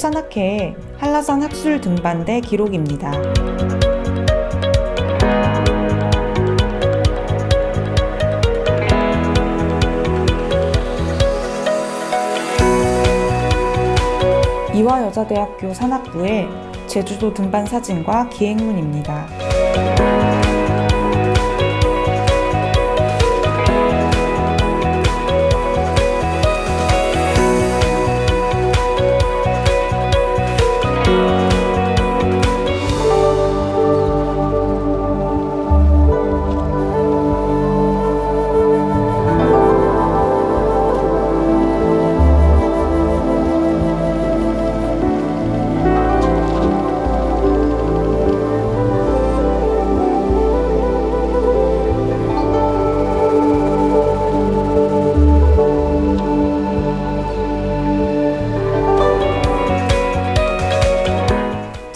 한국산악회의 한라산 학술 등반대 기록입니다. 이화여자대학교 산악부의 제주도 등반 사진과 기행문입니다.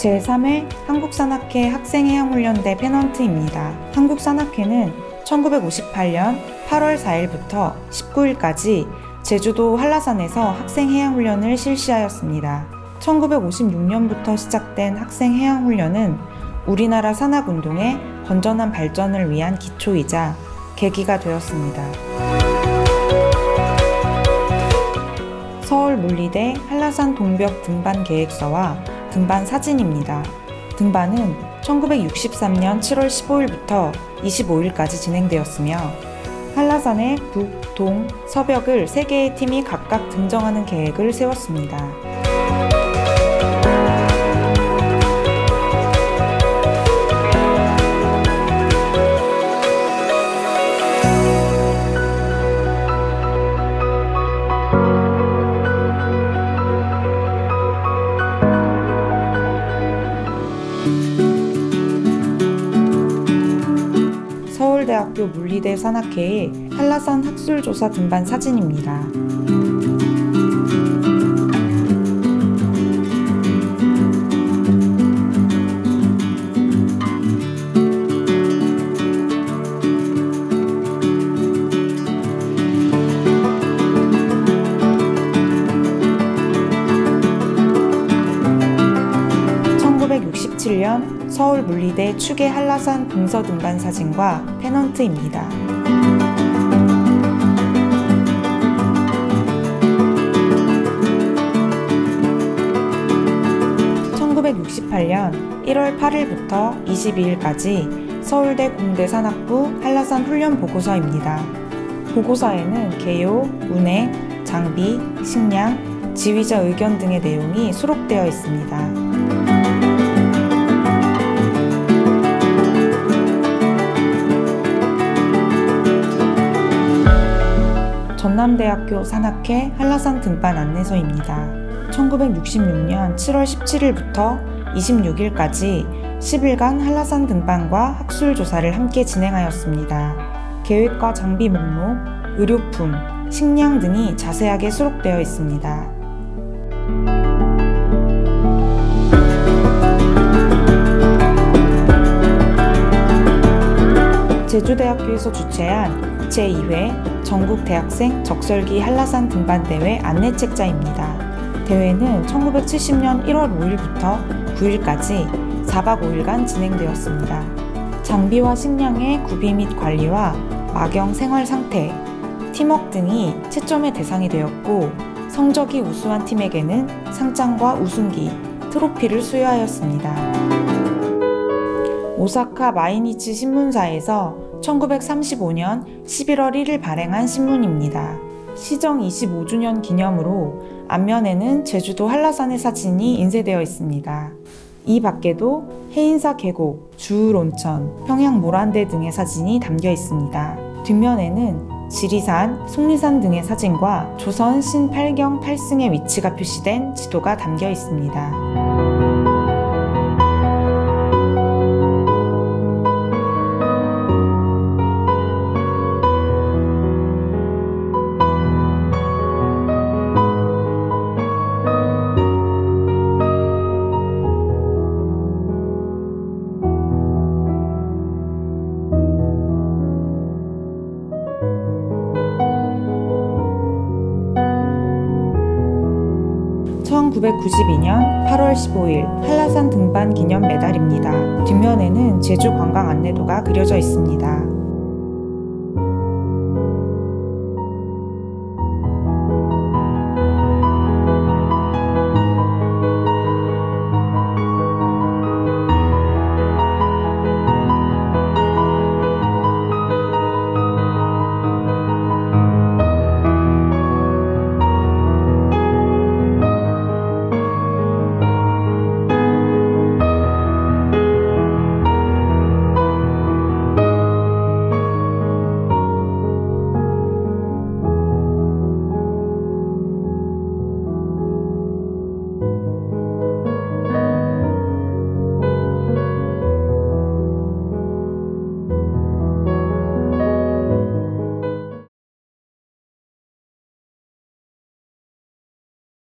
제3회 한국산악회 학생해양훈련대 페넌트입니다. 한국산악회는 1958년 8월 4일부터 19일까지 제주도 한라산에서 학생해양훈련을 실시하였습니다. 1956년부터 시작된 학생해양훈련은 우리나라 산악운동의 건전한 발전을 위한 기초이자 계기가 되었습니다. 서울 물리대 한라산 동벽 등반 계획서와 등반 사진입니다. 등반은 1963년 7월 15일부터 25일까지 진행되었으며 한라산의 북, 동, 서벽을 3개의 팀이 각각 등정하는 계획을 세웠습니다. 서울대학교 물리대 산악회의 한라산 학술조사 등반 사진입니다. (1967년) 서울 물리대 추계 한라산 동서 등반 사진과 페넌트입니다. (1968년 1월 8일부터 22일까지) 서울대 공대 산악부 한라산 훈련 보고서입니다. 보고서에는 개요, 운행, 장비, 식량, 지휘자 의견 등의 내용이 수록되어 있습니다. 전남대학교 산악회 한라산 등반 안내서입니다. 1966년 7월 17일부터 26일까지 10일간 한라산 등반과 학술 조사를 함께 진행하였습니다. 계획과 장비 목록, 의료품, 식량 등이 자세하게 수록되어 있습니다. 제주대학교에서 주최한 제2회 전국 대학생 적설기 한라산 등반대회 안내책자입니다. 대회는 1970년 1월 5일부터 9일까지 4박 5일간 진행되었습니다. 장비와 식량의 구비 및 관리와 막영 생활 상태, 팀웍 등이 채점의 대상이 되었고 성적이 우수한 팀에게는 상장과 우승기, 트로피를 수여하였습니다. 오사카 마이니치 신문사에서 1935년 11월 1일 발행한 신문입니다. 시정 25주년 기념으로 앞면에는 제주도 한라산의 사진이 인쇄되어 있습니다. 이 밖에도 해인사 계곡, 주울온천, 평양 모란대 등의 사진이 담겨 있습니다. 뒷면에는 지리산, 속리산 등의 사진과 조선 신팔경 8승의 위치가 표시된 지도가 담겨 있습니다. 1992년 8월 15일 한라산 등반 기념 메달입니다. 뒷면에는 제주 관광 안내도가 그려져 있습니다.